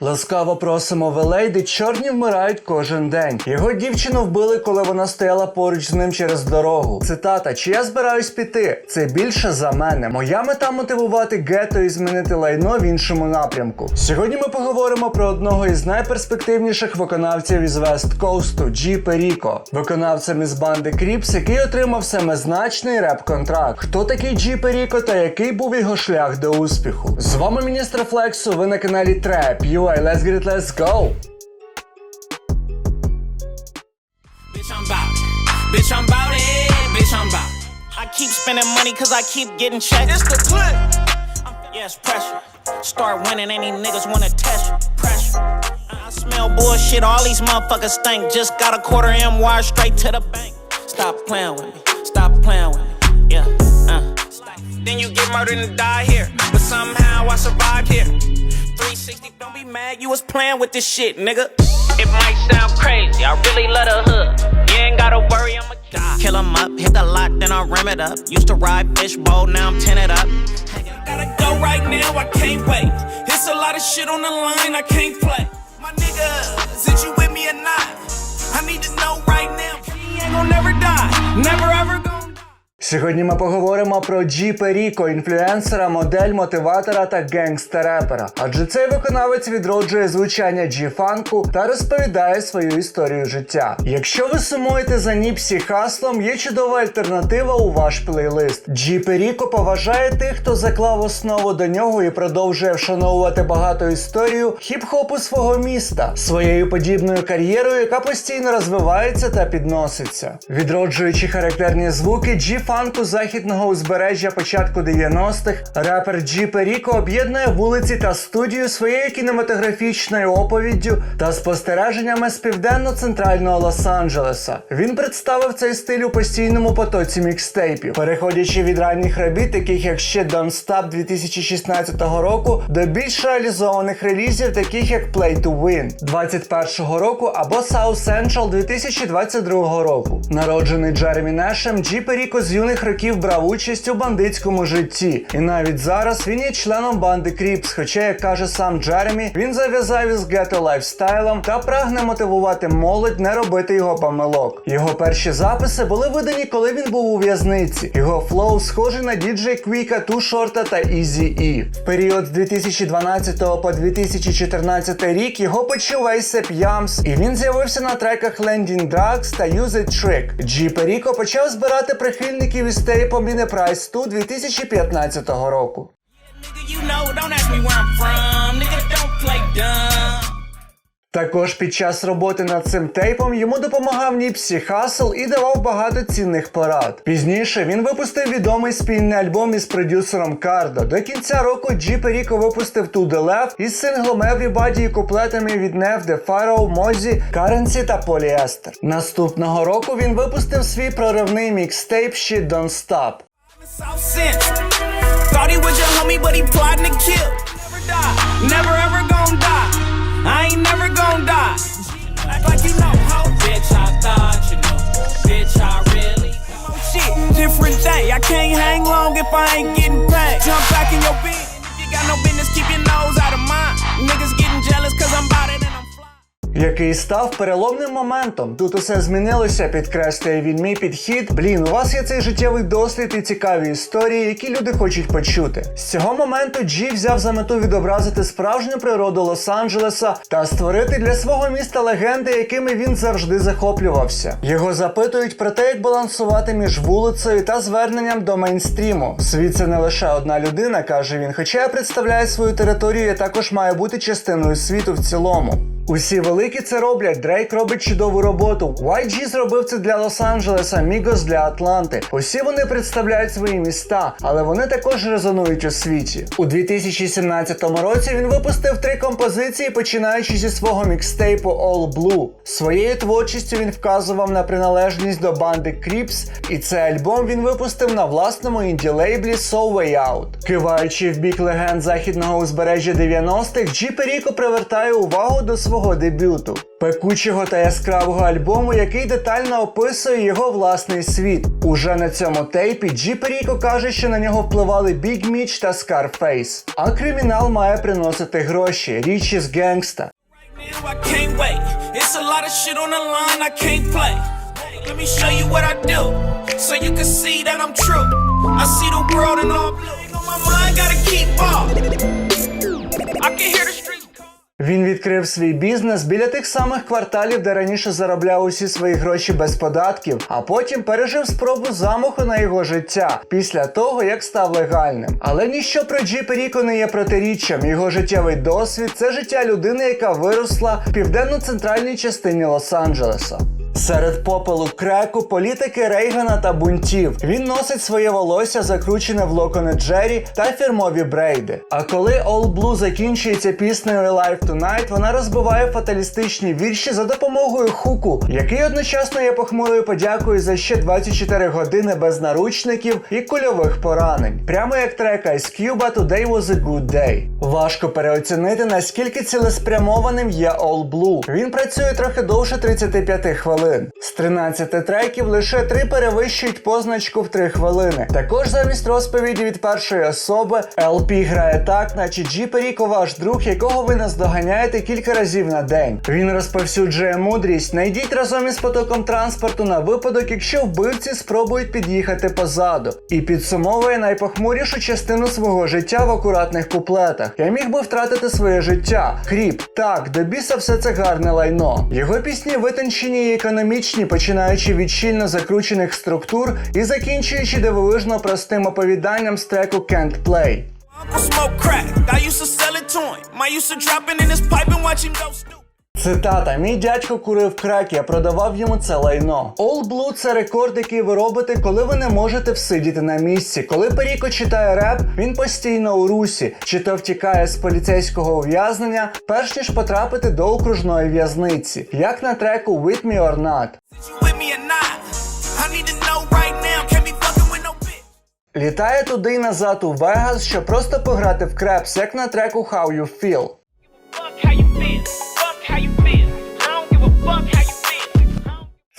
Ласкаво просимо в LA, де чорні вмирають кожен день. Його дівчину вбили, коли вона стояла поруч з ним через дорогу. Цитата: Чи я збираюсь піти? Це більше за мене. Моя мета мотивувати гетто і змінити лайно в іншому напрямку. Сьогодні ми поговоримо про одного із найперспективніших виконавців із Вест Коусту Джі Періко, виконавцем із банди Кріпс, який отримав семизначний реп-контракт. Хто такий Джі Періко та який був його шлях до успіху? З вами міністр Флексу. Ви на каналі Треп. UA, let's get it, let's go! Bitch, I'm bout it. Bitch, I'm bout it. Bitch, I'm bout it. I keep spending money cause I keep getting checks. It's the clip. Yeah, it's pressure. Start winning, any niggas wanna test you. Pressure. I smell bullshit, all these motherfuckers stink. Just got a quarter M wire straight to the bank. Stop playing with me. Stop playing with me. Yeah. Uh. Then you get murdered and die here. But somehow I survived here. 360, don't be mad, you was playing with this shit, nigga. It might sound crazy, I really love the hood. You ain't gotta worry, I'ma die. Kill 'em up, hit the lot, then I rim it up. Used to ride fishbowl, now I'm tinted up. Gotta go right now, I can't wait. It's a lot of shit on the line, I can't play. My nigga, is you with me or not? I need to know right now. He ain't gon' never die, never ever gon' die. Сьогодні ми поговоримо про Джі Періко, інфлюенсера, модель, мотиватора та генгста-репера. Адже цей виконавець відроджує звучання Джі-фанку та розповідає свою історію життя. Якщо ви сумуєте за Ніпсі Хаслом, є чудова альтернатива у ваш плейлист. Джі Періко поважає тих, хто заклав основу до нього і продовжує вшановувати багато історію хіп-хопу свого міста своєю подібною кар'єрою, яка постійно розвивається та підноситься. Відроджуючи характерні звуки Джі-фанку західного узбережжя початку 90-х, репер Джі Періко об'єднує вулиці та студію своєю кінематографічною оповіддю та спостереженнями з південно-центрального Лос-Анджелеса. Він представив цей стиль у постійному потоці мікстейпів, переходячи від ранніх робіт, таких як ще Don't Stop 2016 року, до більш реалізованих релізів, таких як Play to Win 21 року або South Central 2022 року. Народжений Джеремі Нешем, Джі Періко з юних років брав участь у бандитському житті, і навіть зараз він є членом банди Кріпс. Хоча, як каже сам Джеремі, він зав'язав із гетто лайфстайлом та прагне мотивувати молодь не робити його помилок. Його перші записи були видані, коли він був у в'язниці. Його флоу схожий на діджей Квіка, Ту Шорта та Ізі І. В період з 2012 по 2014 рік його почув A$AP Yams, і він з'явився на треках Landing Drugs та Use It Trick. Джі Періко почав збирати прихильників із тейпомІне Прайс 2 2015 року. Nigga, you know, Також під час роботи над цим тейпом йому допомагав Ніпсі Хасл і давав багато цінних порад. Пізніше він випустив відомий спільний альбом із продюсером Кардо. До кінця року Джі Періко випустив To The Left із синглом Everybody і куплетами від Нев, The Pharaoh, Мозі, Currency та Polyester. Наступного року він випустив свій проривний мікстейп Shit Don't Stop. Thought he was your homie, but he plotting to kill. Never die, never ever gon' die. I ain't never gon' die. Act like you know, ho. Bitch, I thought you knew. Bitch, I really. Shit, different day. I can't hang long if I ain't getting paid. Jump back in your bed. You got no business, keep your nose out of mine. Niggas getting jealous cause I'm bout it and I'm fly. Який став переломним моментом. Тут усе змінилося, підкреслює він мій підхід. Блін, у вас є цей життєвий досвід і цікаві історії, які люди хочуть почути. З цього моменту Джі взяв за мету відобразити справжню природу Лос-Анджелеса та створити для свого міста легенди, якими він завжди захоплювався. Його запитують про те, як балансувати між вулицею та зверненням до мейнстріму. Світ це не лише одна людина, каже він. Хоча я представляю свою територію, я також маю бути частиною світу в цілому. Усі великі це роблять. Дрейк робить чудову роботу. YG зробив це для Лос-Анджелеса, Мігос для Атланти. Усі вони представляють свої міста, але вони також резонують у світі. У 2017 році він випустив три композиції, починаючи зі свого мікстейпу All Blue. Своєю творчістю він вказував на приналежність до банди Кріпс, і цей альбом він випустив на власному інді-лейблі So Way Out. Киваючи в бік легенд західного узбережжя 90-х, Джі Періко привертає увагу до свого свого дебюту, пекучого та яскравого альбому, який детально описує його власний світ. Уже на цьому тейпі Джі Періко каже, що на нього впливали Біг Міч та Скарфейс. А кримінал має приносити гроші, річ із генгста. I can hear the streets call. Він відкрив свій бізнес біля тих самих кварталів, де раніше заробляв усі свої гроші без податків, а потім пережив спробу замаху на його життя після того, як став легальним. Але ніщо про Джі Періко не є протиріччям. Його життєвий досвід це життя людини, яка виросла в південно-центральній частині Лос-Анджелеса. Серед попелу креку, політики Рейгана та бунтів. Він носить своє волосся, закручене в локони Джері та фірмові брейди. А коли All Blue закінчується піснею Alive Tonight, вона розбиває фаталістичні вірші за допомогою хуку, який одночасно є похмурою подякою за ще 24 години без наручників і кульових поранень. Прямо як трек Ice Cube Today was a good day. Важко переоцінити, наскільки цілеспрямованим є All Blue. Він працює трохи довше 35 хвилин. З 13 треків лише 3 перевищують позначку в 3 хвилини. Також замість розповіді від першої особи LP грає так, наче Джі Періко ваш друг, якого ви наздоганяєте кілька разів на день. Він розповсюджує мудрість. Найдіть разом із потоком транспорту на випадок, якщо вбивці спробують під'їхати позаду. І підсумовує найпохмурішу частину свого життя в акуратних куплетах. Я міг би втратити своє життя. Хріп, так, до біса все це гарне лайно. Його пісні витончені і економічні, починаючи від щільно закручених структур і закінчуючи дивовижно простим оповіданням з треку Can't Play. Цитата: мій дядько курив крек, я продавав йому це лайно. All Blue – це рекорд, який ви робите, коли ви не можете всидіти на місці. Коли Періко читає реп, він постійно у русі, чи то втікає з поліцейського ув'язнення, перш ніж потрапити до окружної в'язниці, як на треку With Me or Not. Літає туди й назад у Вегас, щоб просто пограти в крепс, як на треку How You Feel.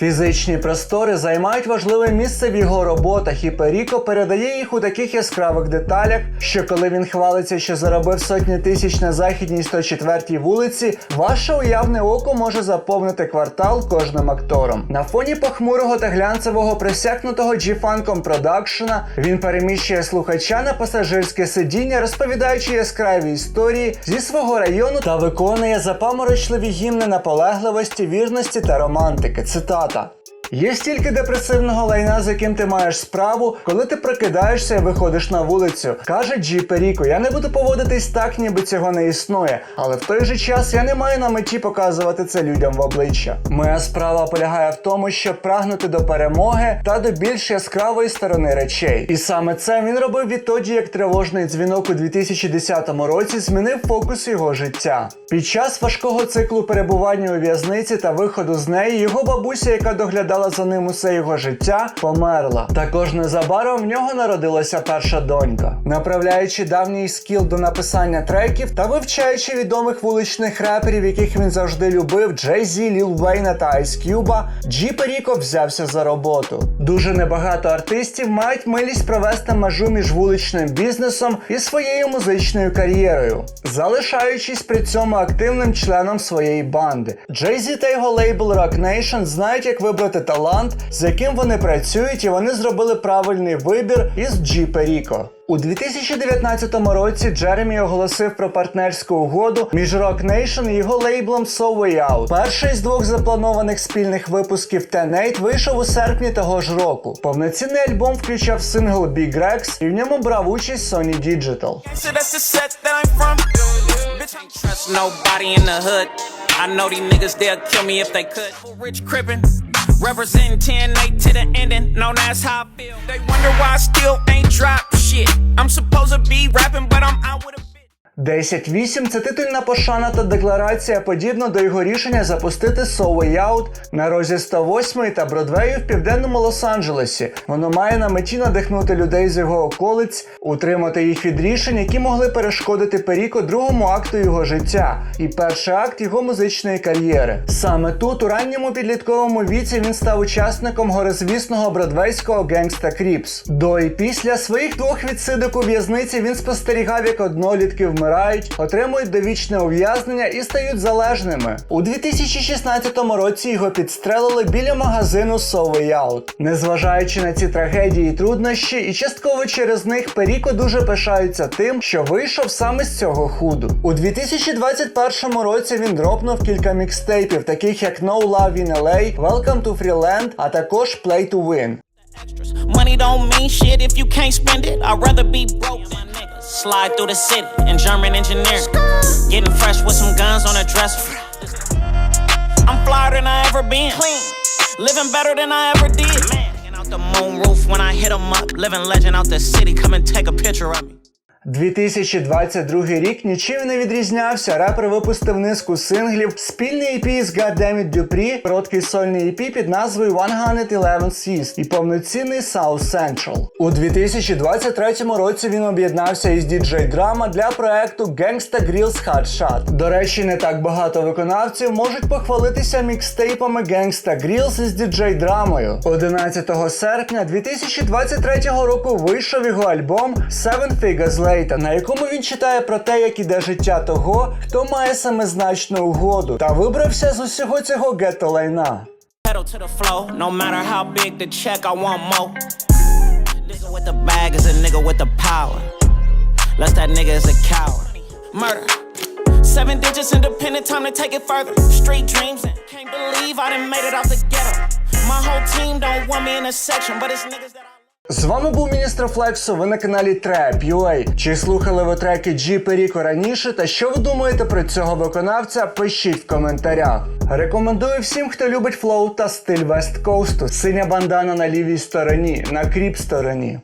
Фізичні простори займають важливе місце в його роботах, і Періко передає їх у таких яскравих деталях, що коли він хвалиться, що заробив сотні тисяч на західній 104-й вулиці, ваше уявне око може заповнити квартал кожним актором. На фоні похмурого та глянцевого присякнутого G-фанком продакшена він переміщує слухача на пасажирське сидіння, розповідаючи яскраві історії зі свого району та виконує запаморочливі гімни наполегливості, вірності та романтики. Цитата. Є стільки депресивного лайна, з яким ти маєш справу, коли ти прокидаєшся і виходиш на вулицю. Каже Джі Періко, я не буду поводитись так, ніби цього не існує, але в той же час я не маю на меті показувати це людям в обличчя. Моя справа полягає в тому, щоб прагнути до перемоги та до більш яскравої сторони речей. І саме це він робив відтоді, як тривожний дзвінок у 2010 році змінив фокус його життя. Під час важкого циклу перебування у в'язниці та виходу з неї його бабуся, яка доглядала за ним усе його життя, померла. Також незабаром в нього народилася перша донька. Направляючи давній скіл до написання треків та вивчаючи відомих вуличних реперів, яких він завжди любив, Джей Зі, Ліл Вейна та Айс Кюба, Джі Періко взявся за роботу. Дуже небагато артистів мають милість провести межу між вуличним бізнесом і своєю музичною кар'єрою, залишаючись при цьому активним членом своєї банди. Джей Зі та його лейбл Rock Nation знають, як вибрати талант, з яким вони працюють, і вони зробили правильний вибір із Джі Періко. У 2019 році Джеремі оголосив про партнерську угоду між Rock Nation і його лейблом So Way Out. Перший з двох запланованих спільних випусків T8 вийшов у серпні того ж року. Повноцінний альбом включав сингл Big Rex і в ньому брав участь Sony Digital. I know these niggas, they'll kill me if they could. Rich crippin', representing 10 8 to the ending. No, that's how I feel. They wonder why I still ain't dropped 10.8 – це титульна пошана та декларація, подібна до його рішення запустити So Out на розі 108 та Бродвею в південному Лос-Анджелесі. Воно має на меті надихнути людей з його околиць, утримати їх від рішень, які могли перешкодити Періко другому акту його життя і перший акт його музичної кар'єри. Саме тут, у ранньому підлітковому віці, він став учасником горизвісного бродвейського генгста Кріпс. До і після своїх двох відсидок у в'язниці він спостерігав, як однолітки вмирають, отримують довічне ув'язнення і стають залежними. У 2016 році його підстрелили біля магазину Out. Незважаючи на ці трагедії і труднощі, і частково через них Періко дуже пишається тим, що вийшов саме з цього худу. У 2021 році він дропнув кілька мікстейпів, таких як No Love in LA, Welcome to Freeland, а також Play to Win. Money don't mean shit if you can't spend it. I'd rather be broke than. Slide through the city in German engineering. Getting fresh with some guns on a dresser. I'm flyer than I ever been. Clean. Living better than I ever did. Man, out the moon roof when I hit 'em up. Living legend out the city. Come and take a picture of me. 2022 рік нічим не відрізнявся. Репер випустив низку синглів, спільний EP з Goddammit Dupree, короткий сольний EP під назвою 111 Seas і повноцінний South Central. У 2023 році він об'єднався із DJ Drama для проекту Gangsta Grills Hot Shot. До речі, не так багато виконавців можуть похвалитися мікстейпами Gangsta Grills із DJ Драмою. 11 серпня 2023 року вийшов його альбом Seven Figures Later, на якому він читає про те, як іде життя того, хто має самозначну угоду, та вибрався з усього цього гетто лайна. Seven digits independent, time to take it further. Street dreams and can't believe I done made it out the ghetto. My whole team don't want me in a section, but it's niggas that I З вами був міністр Флексу. Ви на каналі Trap.ua. Чи слухали ви треки G Perico раніше? Та що ви думаєте про цього виконавця? Пишіть в коментарях. Рекомендую всім, хто любить флоу та стиль Вест Коусту. Синя бандана на лівій стороні, на кріп стороні.